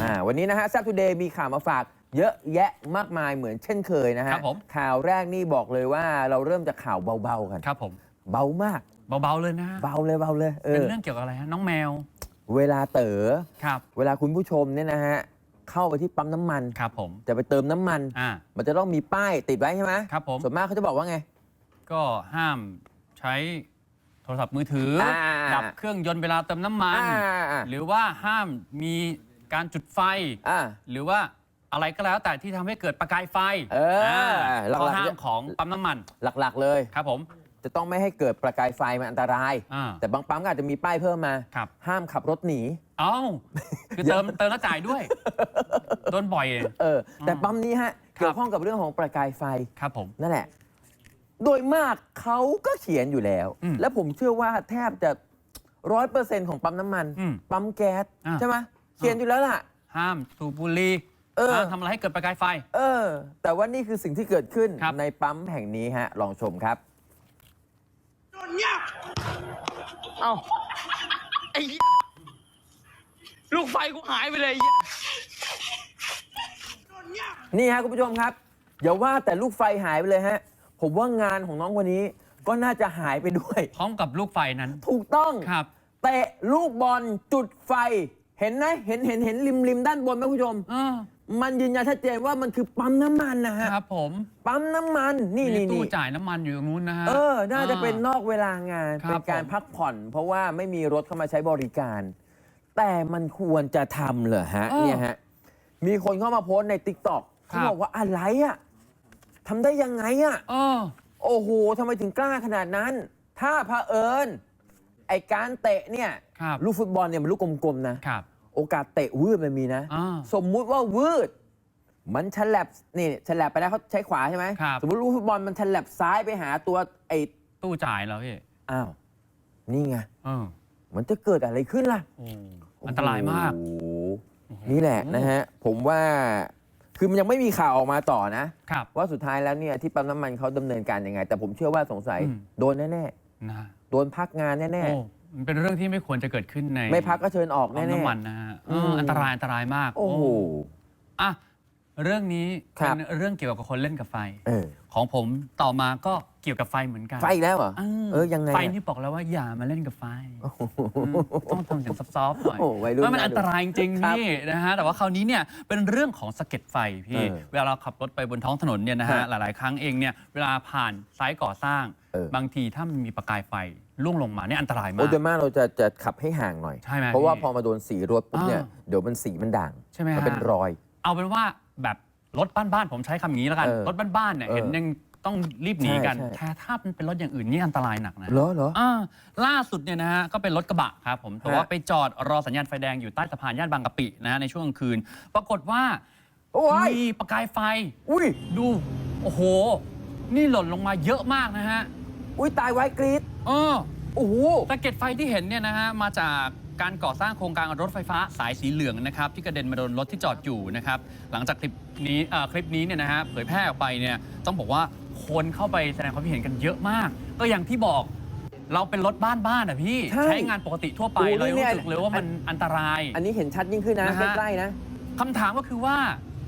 อ่าวันนี้นะฮะแซ t ทูเดย์มีข่าวมาฝากเยอะแยะมากมายเหมือนเช่นเคยนะฮะครับผม ข่าวแรกนี่บอกเลยว่าเราเริ่มจากข่าวเบาๆกัน ครับผม เบามาก เบาๆเลยนะเบาเลยเบาเลยเอเป็นอเรื่องเกี่ยวกับอะไรฮะน้องแมวเวลาเต๋อครับเวลาคุณผู้ชมเนี่ยนะฮะเข้าไปที่ปั๊มน้ำมัน ครับผมจะไปเติมน้ำมัน อ่ามันจะต้องมีป้ายติดไว้ใช่ไหมครับผมส่วนมากเขาจะบอกว่าไง ก็ห้ามใช้โทรศัพท์มือถืออา ดับเครื่องยนต์เวลาเติมน้ำมัน อ่าอ่าหรือว่าห้ามมี การจุดไฟ อ่า หรือว่าอะไรก็แล้วแต่ที่ทำให้เกิดประกายไฟเอออ่าหลักๆ ข้อห้ามของปั๊มน้ำมันหลักๆเลย ครับผม จะต้องไม่ให้เกิดประกายไฟมันอันตราย อ่าแต่บางปั๊มก็อาจจะมีป้ายเพิ่มมา ครับ ห้ามขับรถหนี เอ้า คือเติมเติมแล้วจ่ายด้วย โดนบ่อย เออ แต่อืมปั๊มนี้ฮะครับเกี่ยวข้องกับเรื่องของประกายไฟ ครับผม นั่นแหละ โดยมากเขาก็เขียนอยู่แล้ว อืมและผมเชื่อว่าแทบจะร้อยเปอร์เซ็นต์ของปั๊มน้ำมัน อืมปั๊มแก๊สอ่า ใช่ไหม เขียนอยู่แล้วล่ะ ห้ามสูบบุหรี่เออ ห้ามทำอะไรให้เกิดประกายไฟ เออ แต่ว่านี่คือสิ่งที่เกิดขึ้นครับ ในปั๊มแห่งนี้ฮะ ลองชมครับ เอ้าไอ้เหี้ยลูกไฟกูหายไปเลยไอ้เหี้ย นี่ฮะคุณผู้ชมครับ อย่าว่าแต่ลูกไฟหายไปเลยฮะ ผมว่างานของน้องคนนี้ ก็น่าจะหายไปด้วย พร้อมกับลูกไฟนั้น ถูกต้องครับ เตะลูกบอลจุดไฟ เห็นไหมเห็นเห็นเห็นริมริมด้านบนไหมคุณผู้ชมเออมันยืนยันชัดเจนว่ามันคือปั๊มน้ำมันนะฮะ ครับผมปั๊มน้ำมันนี่มีนี่ตู้นี่จ่ายน้ำมันอยู่ตรงนู้นนะฮะ เออ น่าจะเป็นนอกเวลางาน ครับเป็นการผม พักผ่อน เพราะว่าไม่มีรถเข้ามาใช้บริการ แต่มันควรจะทำเหรอฮะเนี่ยฮะ มีคนเข้ามาโพสต์ใน t ิ k t o k เขาบอกว่าอะไรอะทำได้ยังไงอะ เออ โอ้โห ทำไมถึงกล้าขนาดนั้น ถ้าเผอิญ ไอการเตะเนี่ยครับลูกฟุตบอลเนี่ยมันลูกกลมๆนะครับ โอกาสเตะวืดมันมีนะ อ่าสมมุติว่าวืด มันฉลับนี่ฉลับไปแล้วเขาใช้ขวาใช่ไหมครับ สมมติลูกฟุตบอลมันฉลับซ้ายไปหาตัวไอ้ตู้จ่ายแล้วพี่อ้าวนี่ไงเออมันจะเกิดอะไรขึ้นล่ะ โอ้อันตรายมาก โอ้โหนี่แหละนะฮะ ผมว่า คือมันยังไม่มีข่าวออกมาต่อนะ ครับ ว่าสุดท้ายแล้วเนี่ยที่ปั๊มน้ำมันเขาดำเนินการยังไง แต่ผมเชื่อว่าสงสัยอืม โดนแน่ นะๆโดนพักงานแน่โอ้มันเป็นเรื่องที่ไม่ควรจะเกิดขึ้นในๆ ไม่พักก็เชิญออกปั๊มแน่น้ำมันนะฮะเอออมอันตรายอันตรายมากๆ โอ้โห อะ เรื่องนี้ครับ เป็นเรื่องเกี่ยวกับคนเล่นกับไฟ เออของผมต่อมาก็เกี่ยวกับไฟเหมือนกันไฟอีกแล้วเหรอเออเออยังไงไฟอะนี่บอกแล้วว่าอย่ามาเล่นกับไฟอืมต้องทำเสียงซอฟๆหน่อยโอ้วัยรุ่นเพราะมันน่าดูอันตรายจริงๆครับพี่นะฮะแต่ว่าคราวนี้เนี่ยเป็นเรื่องของสะเก็ดไฟพี่เออเวลาเราขับรถไปบนท้องถนนเนี่ยนะฮะฮะหลายๆ ครั้งเองเนี่ยเวลาผ่านไซต์ก่อสร้าง เออ บางทีถ้ามันมีประกายไฟล่วงลงมาเนี่ยอันตรายมาโอ้กโดยมากเราจะจะขับให้ห่างหน่อย ใช่ไหมเพราะว่าพี่พอมาโดนสีรถปุ๊บเนี่ยอ่า เดี๋ยวมันสีมันด่าง ใช่ไหมมัฮะ เป็นรอย เอาเป็นว่า แบบรถบ้านๆผมใช้คำอย่างนี้แล้วกัน เออรถบ้านๆเนี่ยเออเห็นยังต้องรีบหนีกันใช่ใช่ แต่ถ้ามันเป็นรถอย่างอื่นนี่อันตรายหนักนะเหรอเหรอ อ่าล่าสุดเนี่ยนะฮะก็เป็นรถกระบะครับผมแต่ว่าฮะ ไปจอดรอสัญญาณไฟแดงอยู่ใต้สะพานย่านบางกะปินะฮะในช่วงกลางคืน ปรากฏว่าโอ้ยมีประกายไฟ อุ้ยดูโอ้โห นี่หล่นลงมาเยอะมากนะฮะอุ้ยตายไว้กรีดเออ โอ้โหสะเก็ดไฟที่เห็นเนี่ยนะฮะมาจาก การก่อสร้างโครงการรถไฟฟ้าสายสีเหลืองนะครับที่กระเด็นมาโดนรถที่จอดอยู่นะครับหลังจากคลิปนี้เอ่อคลิปนี้เนี่ยนะฮะเผยแพร่ออกไปเนี่ยต้องบอกว่าคนเข้าไปแสดงความคิดเห็นกันเยอะมาก ก็อย่างที่บอกเราเป็นรถบ้านบ้านๆอะพี่ใช่ใช้งานปกติทั่วไปโอ้เรานี่ยังเนี่ยรู้สึกเลยว่ามันอันตราย อันนี้เห็นชัดยิ่งขึ้นนะนะฮะใกล้ๆนะคำถามก็คือว่า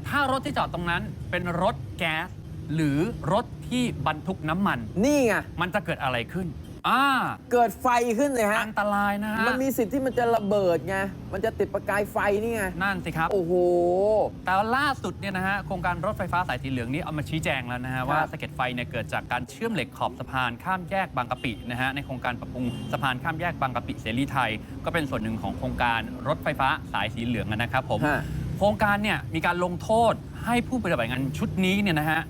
ถ้ารถที่จอดตรงนั้นเป็นรถแก๊สหรือรถที่บรรทุกน้ำมัน นี่ไงมันจะเกิดอะไรขึ้น อ่าเกิดไฟขึ้นเลยฮะ อันตรายนะฮะ มันมีสิทธิ์ที่มันจะระเบิดไง มันจะติดประกายไฟนี่ไง นั่นสิครับ โอ้โห แต่ว่าล่าสุดเนี่ยนะฮะ โครงการรถไฟฟ้าสายสีเหลืองนี้เอามาชี้แจงแล้วนะฮะ ว่าครับสะเก็ดไฟเนี่ยเกิดจากการเชื่อมเหล็กขอบสะพานข้ามแยกบางกะปินะฮะ ในโครงการปรับปรุงสะพานข้ามแยกบางกะปิเสรีไทย ก็เป็นส่วนหนึ่งของโครงการรถไฟฟ้าสายสีเหลืองนะครับผมฮะโครงการเนี่ยมีการลงโทษให้ผู้ปฏิบัติงานชุดนี้เนี่ยนะฮะ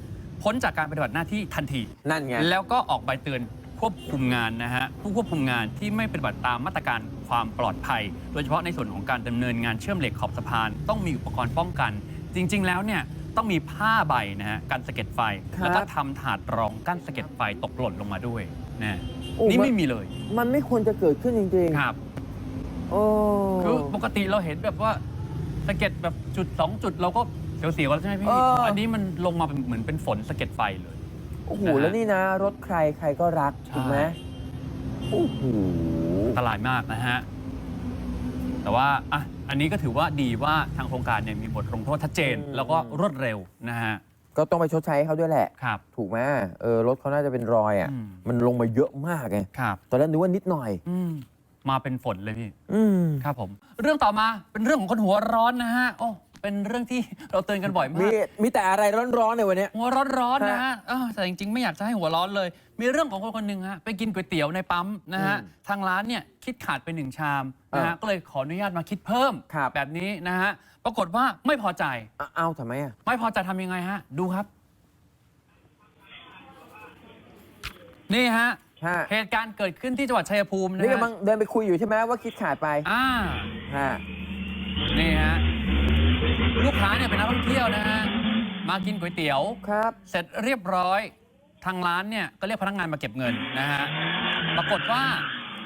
พ้นจากการปฏิบัติหน้าที่ทันที นั่นไง แล้วก็ออกใบเตือน ควบคุมงานนะฮะผู้ควบคุมงานที่ไม่ปฏิบัติตามมาตรการความปลอดภัย โดยเฉพาะในส่วนของการดำเนินงานเชื่อมเหล็กขอบสะพาน ต้องมีอุปกรณ์ป้องกัน จริง ๆ แล้วเนี่ยต้องมีผ้าใบนะฮะกันสะเก็ดไฟ ครับ แล้วก็ทำถาดรองกั้นสะเก็ดไฟตกหล่นลงมาด้วยนะโอ้นี่มันไม่มีเลยมันไม่ควรจะเกิดขึ้นจริงครับ ๆโอ้คือปกติเราเห็นแบบว่าสะเก็ดแบบจุดสองจุดเราก็เสียวๆแล้วใช่ไหมพี่เอออันนี้มันลงมาเป็นเหมือนเป็นฝนสะเก็ดไฟเลย โอ้โห นะฮะ แล้วนี่นะ รถใครใครก็รักใช่ถูกไหมโอ้โห อันตรายมากนะฮะ แต่ว่าอะอันนี้ก็ถือว่าดีว่าทางโครงการเนี่ยมีบทลงโทษชัดเจน อืม แล้วก็รวดเร็วนะฮะ ก็ต้องไปชดใช้ให้เขาด้วยแหละ ครับ ถูกไหมเออรถเขาน่าจะเป็นรอยอะ อืม มันลงมาเยอะมากไง ครับ ตอนแรกนึกว่านิดหน่อย อืม มาเป็นฝนเลยพี่ อืม ครับผม เรื่องต่อมาเป็นเรื่องของคนหัวร้อนนะฮะ โอ้ เป็นเรื่องที่เราเตือนกันบ่อยมามีก มีแต่อะไรร้อนๆในวันเนี้ย หัวร้อนร้อนๆนะฮะฮะเออแต่จริงๆ ไม่อยากจะให้หัวร้อนเลย มีเรื่องของคนคนหนึ่งฮะไปกินก๋วยเตี๋ยวในปั๊มนะฮะ อืมทางร้านเนี่ยคิดขาดไปหนึ่งชามนะฮะเออก็เลยขออนุญาตมาคิดเพิ่ม ครับ แบบนี้นะฮะ ปรากฏว่าไม่พอใจ อะเอาทำไมอะ ไม่พอใจทำยังไงฮะ ดูครับ นี่ฮะ ฮะ เหตุการณ์เกิดขึ้นที่จังหวัดชัยภูมินะนี่ฮะกำลังเดินไปคุยอยู่ใช่ไหมว่าคิดขาดไปอ่า ฮะ นี่ฮะ ลูกค้าเนี่ยเป็นนักท่องเที่ยวนะฮะมากินก๋วยเตี๋ยว ครับ เสร็จเรียบร้อยทางร้านเนี่ยก็เรียกพนักงานมาเก็บเงินนะฮะปรากฏว่า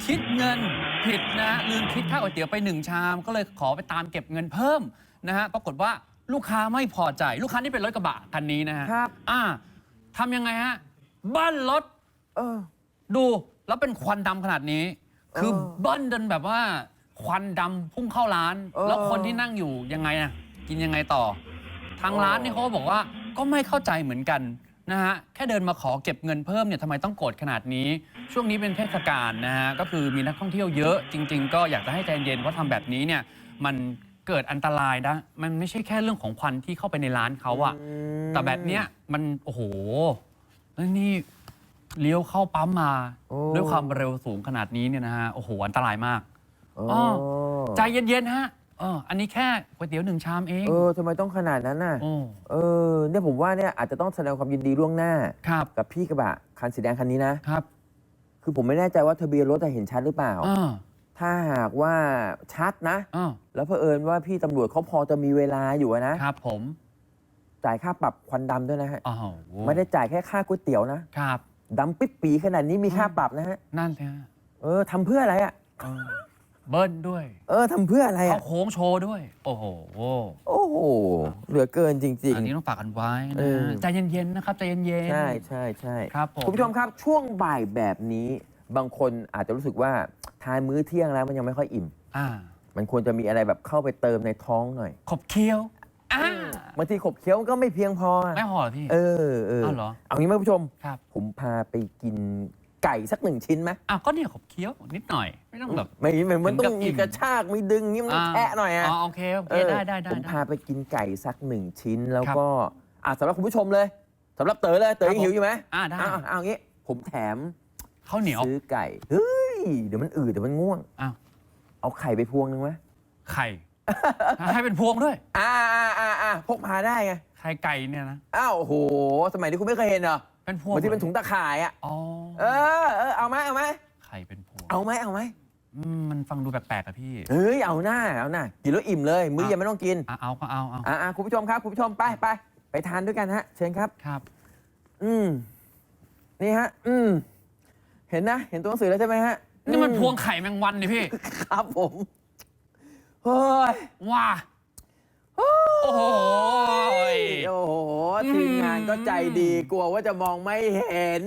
คิดเงินผิดนะฮะลืมคิดค่าก๋วยเตี๋ยวไปหนึ่งชาม ก็เลยขอไปตามเก็บเงินเพิ่มนะฮะปรากฏว่าลูกค้าไม่พอใจ ลูกค้านี่เป็นรถกระบะคันนี้นะฮะครับ อ่าทำยังไงฮะเบิ้ลรถ เออ ดูแล้วเป็นควันดำขนาดนี้ คือเออเบิ้ลจนแบบว่า ควันดำพุ่งเข้าร้าน เออ แล้วคนที่นั่งอยู่ยังไงอะ กินยังไงต่อ ทางร้านนี่เขาก็บอกว่าก็ไม่เข้าใจเหมือนกันนะฮะแค่เดินมาขอเก็บเงินเพิ่มเนี่ยทำไมต้องโกรธขนาดนี้ ช่วงนี้เป็นเทศกาลนะฮะก็คือมีนักท่องเที่ยวเยอะจริง ๆ ก็อยากจะให้ใจเย็นเพราะทำแบบนี้เนี่ยมันเกิดอันตรายนะมันไม่ใช่แค่เรื่องของควันที่เข้าไปในร้านเขาอะมแต่แบบเนี้ยมันโอ้โหแล้วนี่เลี้ยวเข้าปั๊มมา โอ้ ด้วยความเร็วสูงขนาดนี้เนี่ยนะฮะโอ้โหอันตรายมาก อ๋ออ๋อใจเย็นๆฮะ เอออันนี้แค่ก๋วยเตี๋ยวหนึ่งชามเอง เออทำไมต้องขนาดนั้นน่ะ โอ้เออ เนี่ยผมว่าเนี่ยอาจจะต้องแสดงความยินดีล่วงหน้า ครับกับพี่กระบะคันสีแดงคันนี้นะ ครับคือผมไม่แน่ใจว่าทะเบียนรถจะเห็นชัดหรือเปล่า อ่าถ้าหากว่าชัดนะ อ่าแล้วเผอิญว่าพี่ตำรวจเขาพอจะมีเวลาอยู่อะนะ ครับผมจ่ายค่าปรับควันดำด้วยนะฮะ อ้าวไม่ได้จ่ายแค่ค่าก๋วยเตี๋ยวนะครับ ดำปิ๊บปีขนาดนี้มีค่าปรับนะฮะ นั่นเลยฮะเออทำเพื่ออะไรอะเออ เบิ้ลด้วย เออทำเพื่ออะไรเข้าอะ โค้งโชว์ด้วย โอ้โห โอ้โห เหลือเกินจริง อันนี้ต้องฝากกันไว้เอนะอฮะใจเย็นๆนะครับใจเย็นๆ ๆ ใช่ใช่ใช่ครับผมคุณผู้ชมครับช่วงบ่ายแบบนี้ บางคนอาจจะรู้สึกว่าทานมื้อเที่ยงแล้วมันยังไม่ค่อยอิ่ม อ่ามันควรจะมีอะไรแบบเข้าไปเติมในท้องหน่อยขบเคี้ยวอ่าบางทีขบเคี้ยวก็ไม่เพียงพออะไม่พอเหรอพี่ เออเอออ้าวเหรอ เอางี้ไหมคุณผู้ชม ครับ ผมพาไปกิน ไก่สักหนึ่งชิ้นไหมอะก็เนี่ยขบเคี้ยวนิดหน่อย ไม่ต้องแบบ ไม่ไม่มันถึงกัต้บองอิ่มีม กระชากมีดึงงี้มันต้องแทะหน่อยอะ อ๋อโอเคโอเคเออได้ได้ได้ผมได้ พาไปกินไก่สักหนึ่งชิ้นแล้วครับก็อะสำหรับคุณผู้ชมเลยสำหรับเต๋อเลยเต๋อครับยังหิวอยู่ไหมอ่าได้อะเอางี้ ผมแถมข้าวเหนียวซื้อไก่เฮ้ยเดี๋ยวมันอืดเดี๋ยวมันง่วง อ้าวเอาไข่ไปพวงนึงไหมไข่ ให้เป็นพวงด้วย อ่าอ่าอ่าอ่าพกพาได้ไงไข่ไก่เนี่ยนะ อ้าวโอ้โห สมัยนี้คุณไม่เคยเห็นเหรอ เป็นพวงบางทีเป็นถุงตะข่ายอะอ๋อเออเออเอาไหมเอาไหมไข่เป็นพวงเอาไหมเอาไหมอืมมันฟังดูแปลกๆอะพี่เฮ้ยเอาหน้าเอาหน้ากินแล้วอิ่มเลย มื้อเย็นไม่ต้องกินอะเอาก็เอาเอาอ่าคุณผู้ชมครับคุณผู้ชมไปไปไปทานด้วยกันฮะ เชิญครับ ครับ อืมนี่ฮะ อืมเห็นนะ เห็นตัวหนังสือแล้วใช่ไหมฮะนี่มันอืพวงไข่แมงวันนี่พี่ ครับผมเฮ้ยว้า โอ้โหโอ้โห ทีมงานก็ใจดีกลัวว่าจะมองไม่เห็น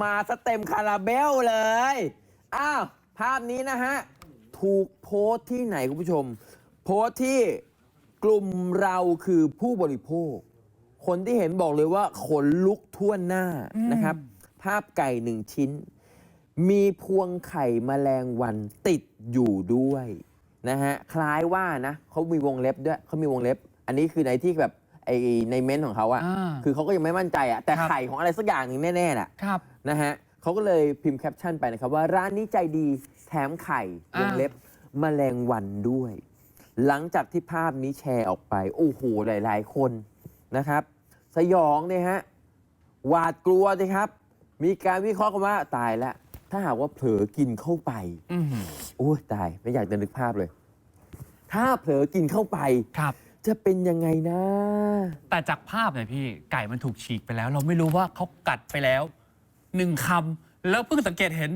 มาสเต็มคาราเบลเลย อ้าว ภาพนี้นะฮะ ถูกโพสต์ที่ไหนคุณผู้ชม โพสต์ที่กลุ่มเราคือผู้บริโภค คนที่เห็นบอกเลยว่าขนลุกทั่วหน้านะครับ ภาพไก่หนึ่งชิ้น มีพวงไข่แมลงวันติดอยู่ด้วย นะฮะคล้ายว่านะเขามีวงเล็บด้วยเขามีวงเล็บ อันนี้คือในที่แบบไอในเม้นต์ของเขาอะอ่าคือเขาก็ยังไม่มั่นใจอะแต่ครับ ไข่ของอะไรสักอย่างหนึ่งแน่ๆน่ะครับ นะฮะเขาก็เลยพิมพ์แคปชั่นไปนะครับว่าร้านนี้ใจดีแถมไข่วอ่างเล็บแมลงวันด้วย หลังจากที่ภาพนี้แชร์ออกไป โอ้โหหลาย ๆ คนนะครับ สยองเนี่ยฮะหวาดกลัวสิครับ มีการวิเคราะห์กันว่าตายแล้ว ถ้าหากว่าเผลอกินเข้าไปอือหือโอ้ยตายไม่อยากจะนึกภาพเลย ถ้าเผลอกินเข้าไป ครับ จะเป็นยังไงนะ แต่จากภาพเนี่ยพี่ไก่มันถูกฉีกไปแล้ว เราไม่รู้ว่าเขากัดไปแล้วหนึ่งคำแล้วเพิ่งสังเกตเห็น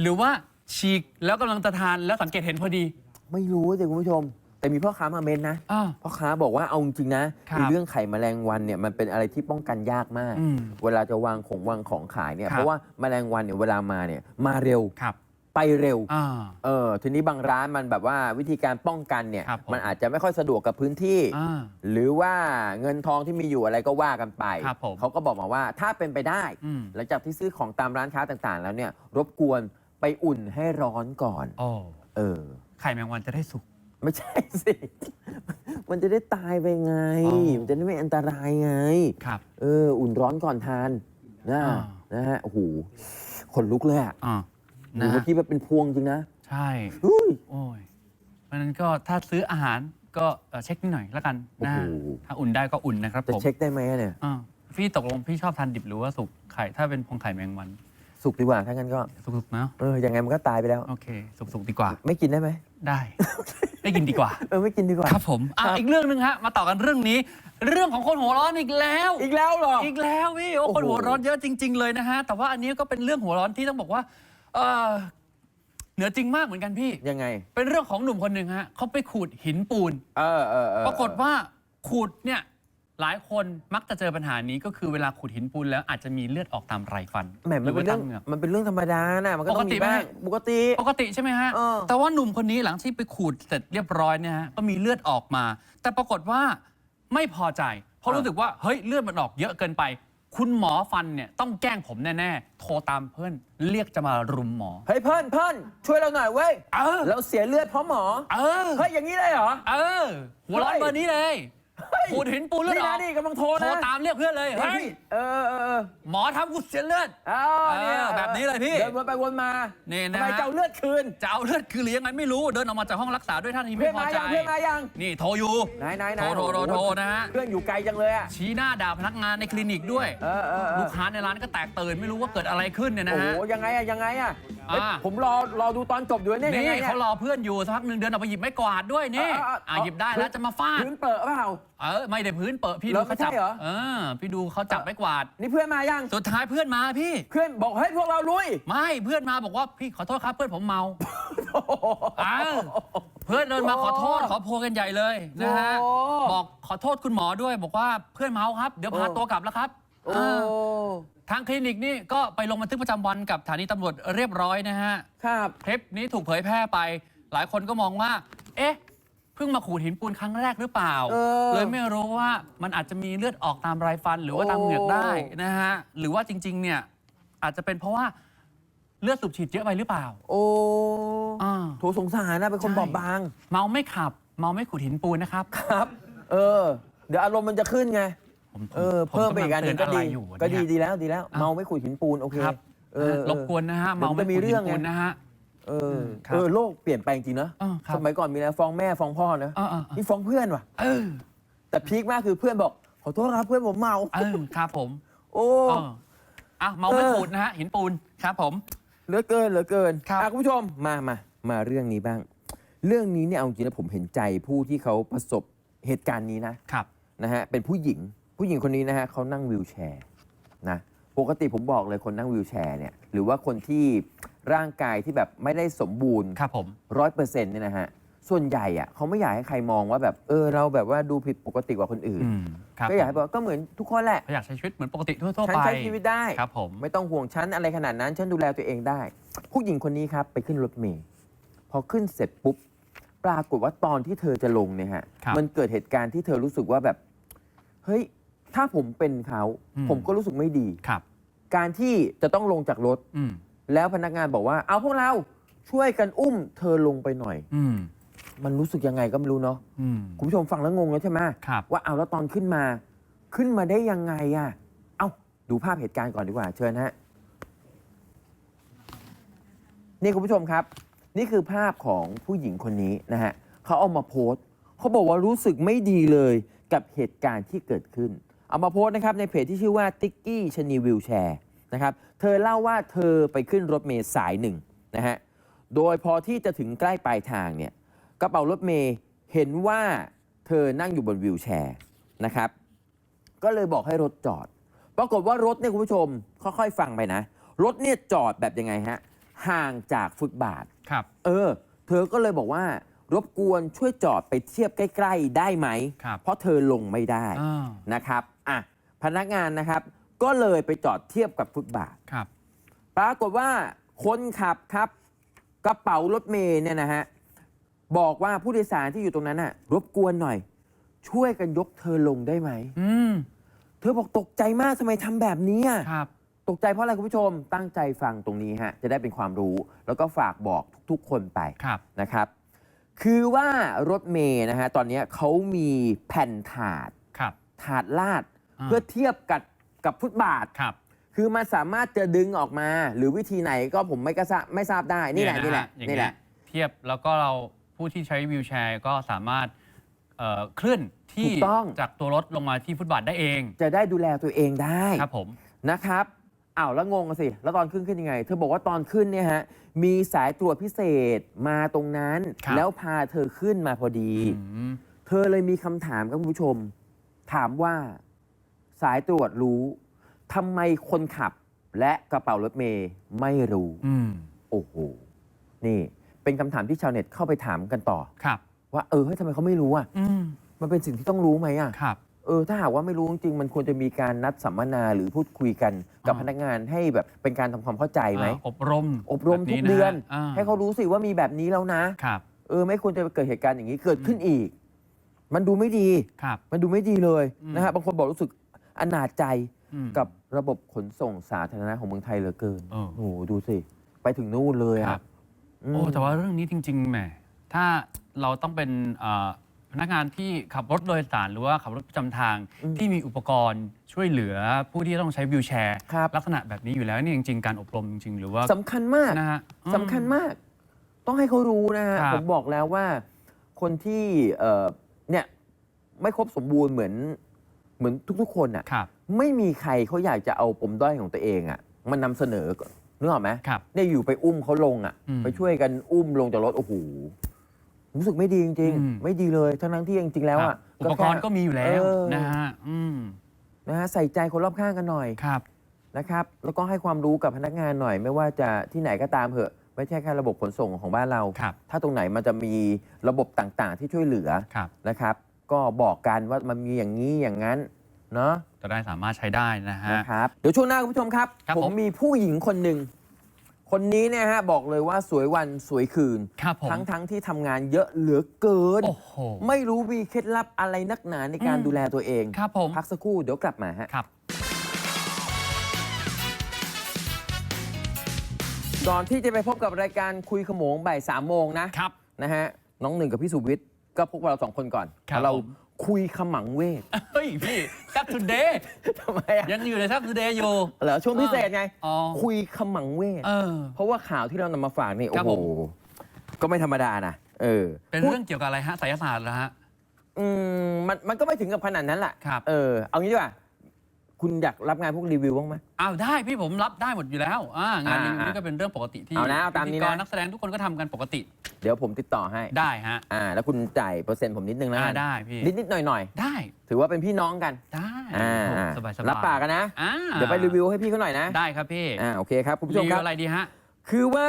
หรือว่าฉีกแล้วกำลังจะทานแล้วสังเกตเห็นพอดี ไม่รู้สิคุณผู้ชม แต่มีพ่อค้ามาเมนนะอ่า พ่อค้าบอกว่าเอาจริงๆนะครับไอ้เรื่องไข่แมลงวันเนี่ยมันเป็นอะไรที่ป้องกันยากมาก อืมเวลาจะวางของวางของขายเนี่ยครับ เพราะว่าแมลงวันเนี่ยเวลามาเนี่ยมาเร็วครับไปเร็วอ่า เออทีนี้บางร้านมันแบบว่าวิธีการป้องกันเนี่ยครับผม มันอาจจะไม่ค่อยสะดวกกับพื้นที่ อ่า หรือว่าเงินทองที่มีอยู่อะไรก็ว่ากันไป ครับผม เขาก็บอกมาว่าถ้าเป็นไปได้ อืมหลังจากที่ซื้อของตามร้านค้าต่างๆ แล้วเนี่ยรบกวนไปอุ่นให้ร้อนก่อน โอ้เออ ไข่แมงวันจะได้สุก ไม่ใช่สิ มันจะได้ตายไปไง อ๋อ มันจะได้ไม่อันตรายไง ครับ เออ อุ่นร้อนก่อนทานนะอ่า นะฮะโอ้โหขนลุกเลยอะอ่าโอ้โหนะเมื่ฮะอกี้แบบเป็นพวงจริงนะใช่ อุ้ย โอ้ยเพราะฉะนั้นก็ถ้าซื้ออาหารก็เอ่อเช็คนิดหน่อยแล้วกันนะฮะโอ้โห ถ้าอุ่นได้ก็อุ่นนะครับจะผมเช็คได้ไหมเนี่ย อ่าพี่ตกลงพี่ชอบทานดิบหรือว่าสุกไข่ถ้าเป็นพวงไข่แมงวัน สุกดีกว่าถ้างั้นก็สุกๆนะเออยังไงมันก็ตายไปแล้ว โอเค สุกๆดีกว่า ไม่กินได้ไหมได้ ได้กินดีกว่า เออไม่กินดีกว่า ครับผมอะครับอีกเรื่องหนึ่งฮะ มาต่อกันเรื่องนี้ เรื่องของคนหัวร้อนอีกแล้ว อีกแล้วเหรอ อีกแล้วพี่โอ้โอ้โห คนหัวร้อนเยอะจริง ๆ เลยนะฮะ แต่ว่าอันนี้ก็เป็นเรื่องหัวร้อนที่ต้องบอกว่าเออเหนือจริงมากเหมือนกันพี่ ยังไง เป็นเรื่องของหนุ่มคนหนึ่งฮะเขาไปขูดหินปูน เออเออเออปรากฏว่าขูดเนี่ย หลายคนมักจะเจอปัญหานี้ก็คือเวลาขูดหินปูนแล้วอาจจะมีเลือดออกตามไรฟันแหมมันเป็นเรื่องหว่าตามหงือก มันเป็นเรื่องธรรมดานะมันก็ต้องปกติมีไหม บ้างปกติ ปกติใช่ไหมฮะ เออ แต่ว่าหนุ่มคนนี้หลังที่ไปขูดเสร็จเรียบร้อยเนี่ยฮะ ก็มีเลือดออกมา แต่ปรากฏว่าไม่พอใจ เพราะรู้สึกว่า เฮ้ย เลือดมันออกเยอะเกินไป คุณหมอฟันเนี่ยต้องแกล้งผมแน่ ๆ โทรตามเพื่อนเรียกจะมารุมหมอ เฮ้ยเพื่อนเพื่อนช่วยเราหน่อยเว้ยเออ เราเสียเลือดเพราะหมอเออ เฮ้ยอย่างนี้เลยเหรอ เออหัวร้อนเฮ้ยเบอร์นี้เลย เฮ้ยขูดหินปูนเลือดนี่อนะอกนี่กำลังโทรโทรนะตามเรียกเพื่อนเลยเฮ้ยเออเออเออหมอทำกูเสียเลือด อ้าวเนี่ยเออแบบนี้เลยพี่เดินวนไปวนมานี่นะ ทำไมฮะเจ้าเลือดคืน จะเอาเลือดคือหรือยังไงไม่รู้เดินออกมาจากห้องรักษาด้วยท่าทีเพื่ไม่อนพอมาใจยังเพื่อนมายัง นี่โทรอยู่ไหนไหนไหนโทรโทรโทรโทรนะฮะเพื่อนอยู่ไกลจังเลยอะชี้หน้าด่าพนักงานในคลินิกด้วย เออเออเอลูอกค้าในร้านก็แตกตื่นไม่รู้ว่าเกิดอะไรขึ้นเนี่ยนะโอ้โหฮะยังไงอะยังไงอะ เฮ้ยอ่า ผมรอรอดูตอนจบอยู่เนี่ยยังนี่ไงเนี่ยเขารอเพื่อนอยู่สักพักหนึ่งเดินออกไปหยิบไม้กวาดด้วยนี่เออเออเอออะหยิบได้แล้วจะมาฟาดพื้นเปิดเปล่า เออไม่ได้พื้นเปิดพี่เหรดูอเขาจับไม่ใช่เหรอ เออพี่ดูเขาจับไม้กวาด นี่เพื่อนมายังสุดท้ายเพื่อนมาพี่ เพื่อนบอกเฮ้ยพวกเราลุยไม่เพื่อนมาบอกว่าพี่ขอโทษครับเพื่อนผมเมาอ้าวเพื่อนเดินมาขอโทษขอโพยกันใหญ่เลยนะฮะโอ้ บอกขอโทษคุณหมอด้วย บอกว่าเพื่อนเมาครับ เดี๋ยวพาโอ้ตัวกลับแล้วครับโอ้อ่า ทางคลินิกนี่ก็ไปลงบันทึกประจำวันกับสถานีตำรวจเรียบร้อยนะฮะ ครับ คลิปนี้ถูกเผยแพร่ไป หลายคนก็มองว่า เอ๊ะ เพิ่งมาขูดหินปูนครั้งแรกหรือเปล่า เออเลยไม่รู้ว่ามันอาจจะมีเลือดออกตามไรฟันหรือว่าตามเหงือกได้นะฮะ หรือว่าจริง ๆ เนี่ย อาจจะเป็นเพราะว่าเลือดสูบฉีดเยอะไปหรือเปล่า โอ้อ่า โถสงสารนะเป็นคนใช่บอบบาง เมาไม่ขับ เมาไม่ขูดหินปูนนะครับ ครับ เออ เดี๋ยวอารมณ์มันจะขึ้นไง ผมเออผมเพิ่มไปอีกอันหนึ่งก็ำลัดีเตือนอะไรอยู่ก็ดีเนี่ย ดีแล้วดีแล้วอะเมาไม่ขูดหินปูนโอเคครับ เออรบกวนนะฮะเดี๋ยวเมาไม่มันจะมีขูดเรื่หิองนปูนไง นะฮะ เออครับเออโลกเปลี่ยนไปจริงๆนะเออครับ สมัยก่อนมีแล้วฟ้องแม่ฟ้องพ่อนะเออเออเออนี่ฟ้องเพื่อนว่ะ เออแต่พีคมากคือเพื่อนบอก ขอโทษครับเพื่อนผมเมา เออครับผมโอ้ เอออะเมาไม่เออขูดนะฮะหินปูนครับผม เหลือเกินเหลือเกินครับ อะคุณผู้ชมมามามาเรื่องนี้บ้าง เรื่องนี้เนี่ยเอาจริงนะผมเห็นใจผู้ที่เขาประสบเหตุการณ์นี้นะครับ นะฮะเป็นผู้หญิง ผู้หญิงคนนี้นะฮะเขานั่งวีลแชร์นะปกติผมบอกเลยคนนั่งวีลแชร์เนี่ยหรือว่าคนที่ร่างกายที่แบบไม่ได้สมบูรณ์ครับผมร้อยเปอร์เซ็นต์เนี่ยนะฮะส่วนใหญ่อะเขาไม่อยากให้ใครมองว่าแบบเออเราแบบว่าดูผิดปกติกว่าคนอื่นอืมครับก็อยากให้บอกก็เหมือนทุกคนแหละ เขาอยากใช้ชีวิตเหมือนปกติทั่วๆฉันไปใช้ชีวิตได้ ครับผม ไม่ต้องห่วงฉันอะไรขนาดนั้น ฉันดูแลตัวเองได้ ผู้หญิงคนนี้ครับไปขึ้นรถเมล์พอขึ้นเสร็จปุ๊บ ปรากฏว่าตอนที่เธอจะลงเนี่ยฮะ ครับ มันเกิดเหตุการณ์ที่เธอรู้สึกว่าแบบ เฮ้ย ถ้าผมเป็นเขาอืม ผมก็รู้สึกไม่ดี ครับ การที่จะต้องลงจากรถ อืม แล้วพนักงานบอกว่า เอาพวกเราช่วยกันอุ้ม เธอลงไปหน่อย อืม มันรู้สึกยังไงก็ไม่รู้เนาะอืม คุณผู้ชมฟังแล้วงงแล้วใช่ไหมครับ ว่าเอาแล้วตอนขึ้นมา ขึ้นมาได้ยังไงอะเอ้าดูภาพเหตุการณ์ก่อนดีกว่า เชิญฮะนี่คุณผู้ชมครับ นี่คือภาพของผู้หญิงคนนี้นะฮะเขาเอามาโพสต์เขาบอกว่ารู้สึกไม่ดีเลยกับเหตุการณ์ที่เกิดขึ้น เอามาโพสต์นะครับในเพจที่ชื่อว่าติ๊กกี้ชนีวิวแชร์นะครับเธอเล่าว่าเธอไปขึ้นรถเมล์สายหนึ่งนะฮะโดยพอที่จะถึงใกล้ปลายทางเนี่ยกระเป๋ารถเมย์เห็นว่าเธอนั่งอยู่บนวิวแชร์นะครับ ก็เลยบอกให้รถจอด ปรากฏว่ารถเนี่ยคุณผู้ชมค่อยๆฟังไปนะ รถเนี่ยจอดแบบยังไงฮะห่างจากฟุตบาทครับ เออ เธอก็เลยบอกว่ารบกวนช่วยจอดไปเทียบใกล้ ๆ ได้ไหมครับเพราะเธอลงไม่ได้อ่านะครับ อะพนักงานนะครับ ก็เลยไปจอดเทียบกับฟุตบาท ครับ ปรากฏว่าคนขับครับ กระเป๋ารถเมย์เนี่ยนะฮะบอกว่าผู้โดยสารที่อยู่ตรงนั้นน่ะ รบกวนหน่อย ช่วยกันยกเธอลงได้ไหม อืม เธอบอกตกใจมากทำไมทำแบบนี้อะ ครับ ตกใจเพราะอะไรคุณผู้ชมตั้งใจฟังตรงนี้ฮะ จะได้เป็นความรู้ แล้วก็ฝากบอกทุกๆคนไปครับ นะครับ คือว่ารถเมย์นะฮะ ตอนนี้เขามีแผ่นถาด ครับ ถาดลาดอ่า เพื่อเทียบกับกับฟุตบาท ครับ คือมันสามารถจะดึงออกมา หรือวิธีไหนก็ผมไม่กระซะไม่ทราบได้นี่แหละเยนี่แหละฮอย่างนี่แหเงี้ละยเทียบแล้วก็เราผู้ที่ใช้วีลแชร์ก็สามารถเอ่อเคลื่อนที่ถูกต้อง จากตัวรถลงมาที่ฟุตบาทได้เองจะได้ดูแลตัวเองได้ ครับผม นะครับอ้าวแล้วงงอะสิ แล้วตอนขึ้นขึ้นยังไง เธอบอกว่าตอนขึ้นเนี่ยฮะ มีสายตรวจพิเศษมาตรงนั้น ครับ แล้วพาเธอขึ้นมาพอดี อืมเธอเลยมีคำถามครับคุณผู้ชม ถามว่า สายตรวจรู้ทำไมคนขับและกระเป๋ารถเมย์ไม่รู้ อืมโอ้โห นี่เป็นคำถามที่ชาวเน็ตเข้าไปถามกันต่อ ครับ ว่าเออเฮ้ยทำไมเขาไม่รู้อะ อืมมันเป็นสิ่งที่ต้องรู้ไหมอะ ครับ เออถ้าหากว่าไม่รู้จริงๆมันควรจะมีการนัดสัมมนาหรือพูดคุยกันกับอ่า พนักงานให้แบบเป็นการทำความเข้าใจไหม อ่าอบรมอบรมแบบทุกะเดือนอ่ให้เขารู้สิว่ามีแบบนี้แล้วนะ ครับ เออ ไม่ควรจะเกิดเหตุการณ์อย่างนี้เกิดขึ้นอีก มันดูไม่ดี ครับ มันดูไม่ดีเลยอืม นะฮะบางคนบอกรู้สึก อนาจใจอืม กับระบบขนส่งสาธารณะของเมืองไทยเหลือเกินเออ โอ้โหดูสิ ไปถึงนู่นเลยครัอะบมโอ้แต่ว่าเรื่องนี้จริง ๆ แหม ถ้าเราต้องเป็นเอ่อพนักงานที่ขับรถโดยสารหรือว่าขับรถประจำทาง อืมที่มีอุปกรณ์ช่วยเหลือผู้ที่ต้องใช้วิวแชร์ ครับ ลักษณะแบบนี้อยู่แล้วเนี่ยจริง ๆ การอบรมจริง ๆ หรือว่าสำคัญมาก นะฮะอืม สำคัญมาก ต้องให้เขารู้นะฮะ ครับผมบอกแล้วว่าคนที่เอ่อเนี่ยไม่ครบสมบูรณ์เหมือน เหมือนทุกๆคนอะครับ ไม่มีใครเขาอยากจะเอาปมด้อยของตัวเองอะมันนำเสนอนึกออกไหมครับเนี่ยอยู่ไปอุ้มเขาลงอะ อืมไปช่วยกันอุ้มลงจากรถโอ้โหรู้สึกไม่ดีจริงอืม ๆ ไม่ดีเลย ทั้งนั้นที่จริงๆแล้วคอะบอุปกรณ์ก็มีอยู่แล้วเออ นะฮะอืมนะฮะใส่ใจคนรอบข้างกันหน่อย ครับ นะครับแล้วก็ให้ความรู้กับพนักงานหน่อย ไม่ว่าจะที่ไหนก็ตามเถอะ ไม่ใช่แค่ระบบขนส่งของบ้านเรา ครับ ถ้าตรงไหนมันจะมีระบบต่างๆ ที่ช่วยเหลือครับ นะครับ ก็บอกกันว่ามันมีอย่างนี้อย่างนั้นเนาะจะได้สามารถใช้ได้นะฮะ นะครับเดี๋ยวช่วงหน้าคุณผู้ชมครับ ครับผมผมมีผู้หญิงคนหนึ่ง คนนี้เนี่ยฮะบอกเลยว่าสวยวันสวยคืน ครับผมทั้งทั้งที่ทำงานเยอะเหลือเกิน โอ้โห ไม่รู้มีเคล็ดลับอะไรนักหนาในการอืม ดูแลตัวเอง ครับผมพักสักครู่เดี๋ยวกลับมาฮะ ครับ ก่อนที่จะไปพบกับรายการคุยขโมงบ่ายสามโมงนะครับ นะฮะน้องหนึ่งกับพี่สุวิทย์ ก็พบกับเราสองคนก่อน ครับเราผม คุยขมังเวท เฮ้ยพี่แซบทูเดย์ทำไมอะยังอยู่ในแซบทูเดย์อยู่ เหรอช่วงพิเศษไง อ๋อ คุยขมังเวท เออ เพราะว่าข่าวที่เรานำมาฝากนี่ครัโอ้บโหผมก็ไม่ธรรมดานะ เออเป็นพูดเรื่องเกี่ยวกับอะไรฮะไสยศาสตร์เหรอฮะ อืมมันมันก็ไม่ถึงกับขนาดนั้นแหละครับ เออ เอางี้ดีกว่า คุณอยากรับงานพวกรีวิวบ้างไหม อ้าวได้พี่ผมรับได้หมดอยู่แล้วอ่างานอ่ารีวิวนี่ก็เป็นเรื่องปกติที่เอานะเอาตามนี้นะ พิธีกรนักแสดงทุกคนก็ทำกันปกติเดี๋ยวผมติดต่อให้ ได้ฮะอ่า แล้วคุณจ่ายเปอร์เซ็นต์ผมนิดนึงนะอ่าได้พี่นิดนิดๆหน่อยหน่อยได้ๆ ถือว่าเป็นพี่น้องกันได้อ่าสบายสบายรับปากกันนะ อ่าเดี๋ยวไปรีวิวให้พี่เขาหน่อยนะได้ครับพี่อ่าโอเคครับคุณผู้ชรีมวิควรับอะไรดีฮะ คือว่า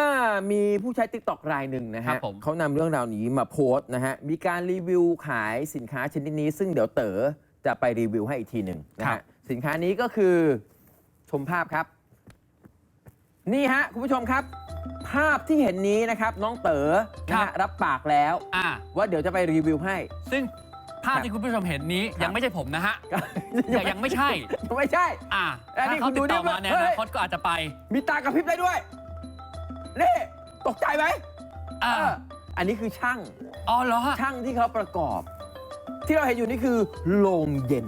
มีผู้ใช้ t ิ k t o k รายหนึ่งนะครัฮะบผม เขานำเรื่องราวนี้มาโพสต์นะฮะ มีการรีวิวขายสินค้าชนิดนี้ ซึ่งเดี๋ยวเต๋อจะไปรีวิวให้อีกทีหนึ่งนะครัฮะบ สินค้านี้ก็คือชมภาพครับ นี่ฮะ คุณผู้ชมครับ ภาพที่เห็นนี้นะครับ น้องเต๋อนะฮะรับปากแล้ว อ่า ว่าเดี๋ยวจะไปรีวิวให้ ซึ่งภาพครับที่คุณผู้ชมเห็นนี้ครับ ยังไม่ใช่ผมนะฮะยังยังไม่ใช่ ไม่ใช่ อ่าอันนี้ถ้าเขาคุณดูติดต่อดิมาในเฮ้อยนาคตก็อาจจะไปมีตากระพริบได้ด้วย นี่ ตกใจไหมอ่าเอออันนี้คือช่าง อ๋อเหรอฮะช่างที่เขาประกอบ ที่เราเห็นอยู่นี่คือโรงเย็น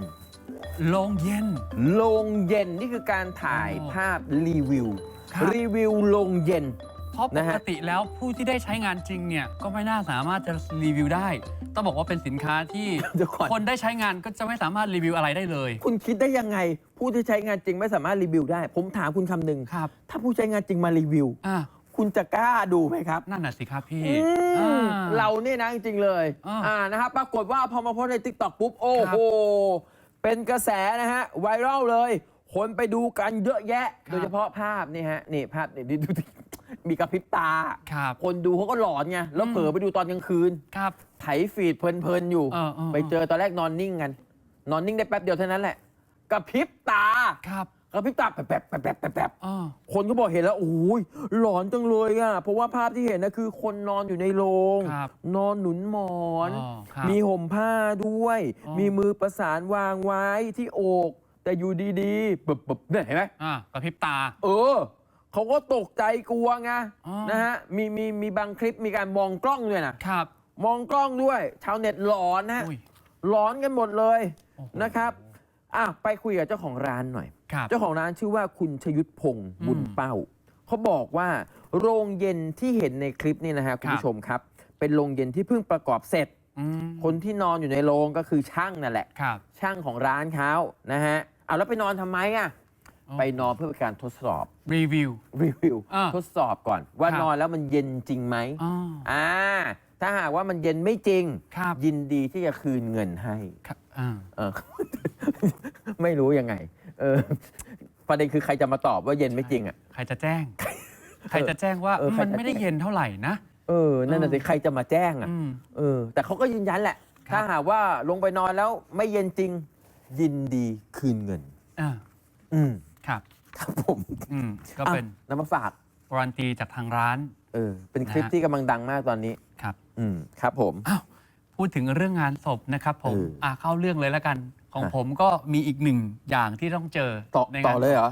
โรงเย็น โรงเย็นนี่คือการถ่ายอ๋อภาพรีวิว ครับ รีวิวโรงเย็น เพราะปนะกฮะติแล้วผู้ที่ได้ใช้งานจริงเนี่ยก็ไม่น่าสามารถจะรีวิวได้ ต้องบอกว่าเป็นสินค้าที่ เดี๋ยวก่อน คนได้ใช้งานก็จะไม่สามารถรีวิวอะไรได้เลยคุณคิดได้ยังไง ผู้ที่ใช้งานจริงไม่สามารถรีวิวได้ ผมถามคุณคำหนึ่งครับถ้าผู้ใช้งานจริงมารีวิว อ่าคุณจะกล้าดูไหมครับ นั่นน่ะสิครับพี่อืมอ่าเราเนี่ยนะจริง ๆ เลย อ่า อ่านะครับปรากฏว่าพอมาโพสต์ในทิกตอกปุ๊บ โอ้ครัโหบ เป็นกระแสนะฮะไวรัลเลย คนไปดูกันเยอะแยะครับโดยเฉพาะภาพนี่ฮะนี่ภาพนี่ดูดิมีกระพริบตา ครับคนดูเขาก็หลอนไงแล้วอืมเผลอไปดูตอนกลางคืนครับ ไถฟีดเพลินๆอยู่เออเออ ไปเจอตอนแรกนอนนิ่งกัน นอนนิ่งได้แป๊บเดียวเท่านั้นแหละกระพริบตา ครับ กระพริบตาแป๊บแป๊บแป๊บแป๊บแป๊บแป๊บอ๋อคนก็บอกเห็นแล้วโอ้ยหลอนจังเลยอะเพราะว่าภาพที่เห็นนะคือคนนอนอยู่ในโรงครับนอนหนุนหมอน อ๋อครับมีห่มผ้าด้วย อ๋อ มีมือประสานวางไว้ที่อก แต่อยู่ดีๆปึ๊บปึ๊บเนี่ยเห็นไหม อ่ากระพริบตา เออ เขาก็ตกใจกลัวไงอ๋อ นะฮะ มีมีมีบางคลิปมีการมองกล้องด้วยนะครับ มองกล้องด้วย ชาวเน็ตหลอนนะอุ้ย หลอนกันหมดเลยโอ้โห นะครับอะไปคุยกับเจ้าของร้านหน่อย ครับ เจ้าของร้านชื่อว่าคุณชยุทธพงศ์อืมบุญเป้า เขาบอกว่าโรงเย็นที่เห็นในคลิปนี่นะฮะคุณครับผู้ชมครับ เป็นโรงเย็นที่เพิ่งประกอบเสร็จ อืมคนที่นอนอยู่ในโรงก็คือช่างนั่นแหละ ครับ ช่างของร้านเขานะฮะเอาแล้วไปนอนทำไมอะอ๋อ ไปนอนเพื่อเป็นการทดสอบรีวิว รีวิวอ่าทดสอบก่อน ว่าครับ นอนแล้วมันเย็นจริงไหมอ๋อ อ่าถ้าหากว่ามันเย็นไม่จริง ครับ ยินดีที่จะคืนเงินให้ครับอ่า เออ ไม่รู้ยังไง เออประเด็นคือใครจะมาตอบว่าเย็นไม่จริงอะ ใครจะแจ้ง ใครจะแจ้งว่าเออใครมันจะไม่ได้แจ้งเย็นเท่าไหร่นะ เออ นั่นน่ะสิใครจะมาแจ้งอะ อืม เออ แต่เขาก็ยืนยันแหละ ครับ ถ้าหากว่าลงไปนอนแล้วไม่เย็นจริง ยินดีคืนเงิน อ่าอืมครับ ครับผมอืม ก็เป็นอะนำมาฝากการันตีจากทางร้าน เออ เป็นคลิปนะฮะ ที่กำลังดังมากตอนนี้ ครับ อืม ครับผม อ้าว พูดถึงเรื่องงานศพนะครับผมเอออ่อ่าเข้าเรื่องเลยแล้วกัน ของอะผมก็มีอีกหนึ่งอย่างที่ต้องเจอต่อในต่งาอนเลยเหรอ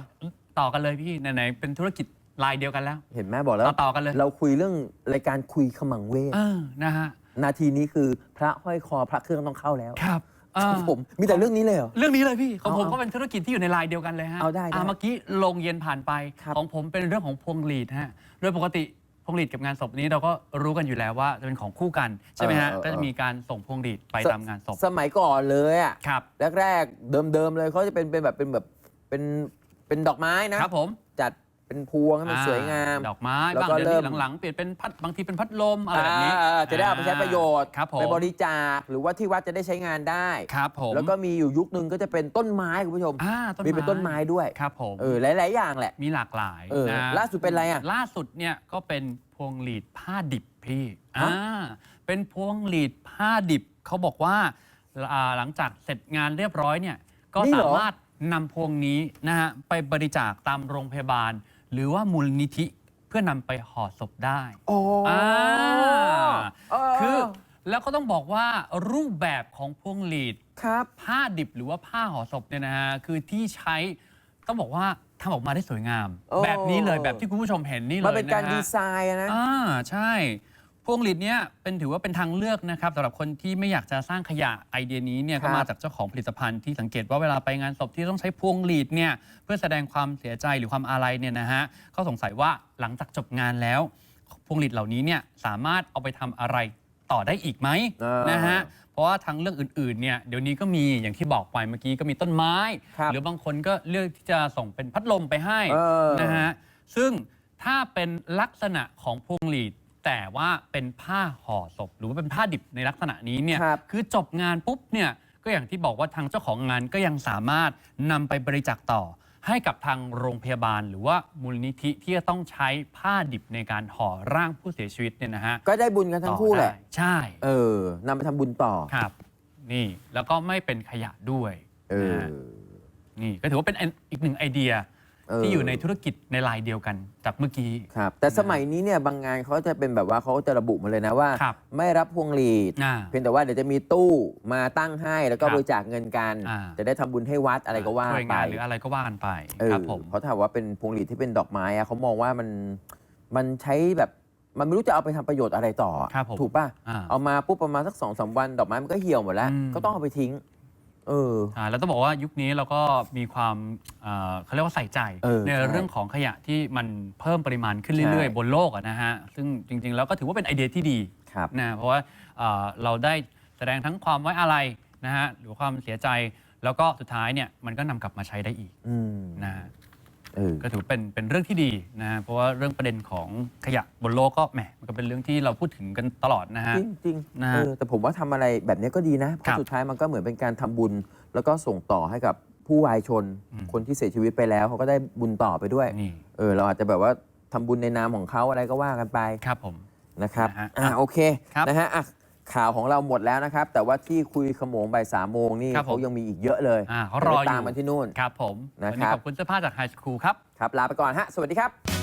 ต่อกันเลยพี่ไหนๆเป็นธุรกิจรายเดียวกันแล้ว เห็นแม่บอกแล้ว ต่อต่อกันเลย เราคุยเรื่องรายการคุยขมังเวท เออนะฮะนาทีนี้คือพระห้อยคอพระเครื่องต้องเข้าแล้วครับคอ่ารับผมมีแต่เรื่องนี้เลยเหรอ เรื่องนี้เลยพี่ ของเอาผมเอาก็เป็นธุรกิจที่อยู่ในรายเดียวกันเลยฮะเอาได้ได้ะเมื่อกี้โรงเย็นผ่านไป ครับของผมเป็นเรื่องของพวงหลีดฮะ โดยปกติ พวงหลีดกับงานศพนี้เราก็รู้กันอยู่แล้วว่าจะเป็นของคู่กันใช่ไหมฮะเออเออก็จะมีการส่งพวงหลีดไปตามงานศพสมัยก่อนเลยอะครับแรกๆเดิมๆเลยเขาจะเป็นเป็นแบบเป็นแบบเป็นเป็นดอกไม้นะครับผมจัด เป็นพวงให้มันอ่าสวยงาม ดอกไม้แล้วบ้างก็เดี๋ยวเริ่นี้ม หลังๆเปลี่ยนเป็นพัดบางทีเป็นพัดลมอะไรแบบนี้อ่าจะได้เอาไปใช้ประโยชน์ครับผมไปบริจาคหรือว่าที่วัดจะได้ใช้งานได้ ครับผมแล้วก็มีอยู่ยุคนึงก็จะเป็นต้นไม้คุณผู้ชม อ่าต้นมีเป็นต้นไม้ด้วยครับผมเออหลาย ๆ อย่างแหละ มีหลากหลายเออนะล่าสุดเป็นอะไรอะล่าสุดเนี่ยก็เป็นพวงหลีดผ้าดิบพี่ฮะ อ่าเป็นพวงหลีดผ้าดิบเขาบอกว่าอ่าหลังจากเสร็จงานเรียบร้อยเนี่ยก็นี่เหสารอ มารถนำพวงนี้นะฮะไปบริจาคตามโรงพยาบาล หรือว่ามูลนิธิเพื่อนำไปห่อศพได้อ๋ออาเคือแล้วก็ต้องบอกว่ารูปแบบของพวงหลีด ครับ ผ้าดิบหรือว่าผ้าห่อศพเนี่ยนะฮะคือที่ใช้ต้องบอกว่าทำออกมาได้สวยงาม โอ้ แบบนี้เลยแบบที่คุณผู้ชมเห็นนี่เลยมันเป็นการะฮะ ดีไซน์อะนะ อ่าใช่ พวงหลีดเนี่ยเป็นถือว่าเป็นทางเลือกนะครับสำหรับคนที่ไม่อยากจะสร้างขยะไอเดียนี้เนี่ยครัก็บมาจากเจ้าของผลิตภัณฑ์ที่สังเกตว่าเวลาไปงานศพที่ต้องใช้พวงหลีดเนี่ยเพื่อแสดงความเสียใจหรือความอาลัยเนี่ยนะฮะเขาสงสัยว่าหลังจากจบงานแล้ว พวงหลีดเหล่านี้เนี่ยสามารถเอาไปทำอะไรต่อได้อีกไหมอ่านนะฮะเพราะว่าทางเรื่องอื่นๆเนี่ยเดี๋ยวนี้ก็มีอย่างที่บอกไปเมื่อกี้ก็มีต้นไม้ ครับหรือบางคนก็เลือกที่จะส่งเป็นพัดลมไปให้เออ นะฮะ ซึ่งถ้าเป็นลักษณะของพวงหลีด แต่ว่าเป็นผ้าห่อศพหรือว่าเป็นผ้าดิบในลักษณะนี้เนี่ยครับ อจบงานปุ๊บเนี่ยก็อย่างที่บอกว่าทางเจ้าของงานก็ยังสามารถนำไปบริจาคต่อ ให้กับทางโรงพยาบาล หรือว่ามูลนิธิที่จะต้องใช้ผ้าดิบในการห่อร่างผู้เสียชีวิตเนี่ยนะฮะก็ได้บุญกันทั้งคู่แหละ ต่อได้ใช่เออนำไปทำบุญต่อ ครับ นี่ แล้วก็ไม่เป็นขยะด้วยเออ นะฮะ นี่ก็ถือว่าเป็นอีกหนึ่งไอเดียเออ ที่อยู่ในธุรกิจในลายเดียวกันจากเมื่อกี้ ครับ แต่สมัยนี้เนี่ยบางงานเขาจะเป็นแบบว่าเขาจะระบุมาเลยนะว่า ครับไม่รับพวงหลีด อ่าเพียงแต่ว่าเดี๋ยวจะมีตู้มาตั้งให้แล้วก็ครับบริจาคเงินกัน อ่า จะได้ทำบุญให้วัดอะไรก็ว่าช่วยไปงานหรืออะไรก็ว่ากันไปเออครับผมเพราะถ้าว่าเป็นพวงหลีดที่เป็นดอกไม้อะเขามองว่ามันมันใช้แบบมันไม่รู้จะเอาไปทำประโยชน์อะไรต่ออะครับผมถูกป่ะ อ่าเอามาปุ๊บประมาณสักสองสามวัน ดอกไม้มันก็เหี่ยวหมดแล้ว อืม ก็ต้องเอาไปทิ้ง เออ อ่าแล้วต้องบอกว่ายุคนี้เราก็มีความเอ่อเขาเรียกว่าใส่ใจ เออในใช่เรื่องของขยะที่มันเพิ่มปริมาณขึ้นเรื่อยใช่ ๆ บนโลกอะนะฮะ ซึ่งจริง ๆ แล้วก็ถือว่าเป็นไอเดียที่ดีครับ นะเพราะว่าเอ่อเราได้แสดงทั้งความไว้อาลัยนะฮะหรือความเสียใจแล้วก็สุดท้ายเนี่ยมันก็นำกลับมาใช้ได้อีกอืมนะฮะ เออ ก็ถือเป็นเป็นเรื่องที่ดีนะฮะเพราะว่าเรื่องประเด็นของขยะบนโลกก็แหมมันก็เป็นเรื่องที่เราพูดถึงกันตลอดนะฮะ จริงจริงๆนะเออแต่ผมว่าทำอะไรแบบนี้ก็ดีนะ เพครัราะบสุดท้ายมันก็เหมือนเป็นการทำบุญ แล้วก็ส่งต่อให้กับผู้วายชน อืม คนที่เสียชีวิตไปแล้วเขาก็ได้บุญต่อไปด้วย นี่เออ เราอาจจะแบบว่าทำบุญในนามของเขาอะไรก็ว่ากันไปครับผม นะครับนะฮะอ่าโอเคครับ นะฮะอะ ข่าวของเราหมดแล้วนะครับ แต่ว่าที่คุยขโมงบ่ายสามโมงนี่ครับผม เขายังมีอีกเยอะเลยอ่าเขารออยู่ไปตามมันที่นู่น ครับผมนะครับวันนี้ขอบคุณเสื้อผ้าจากไฮสคูลครับ ครับ ลาไปก่อนฮะ สวัสดีครับ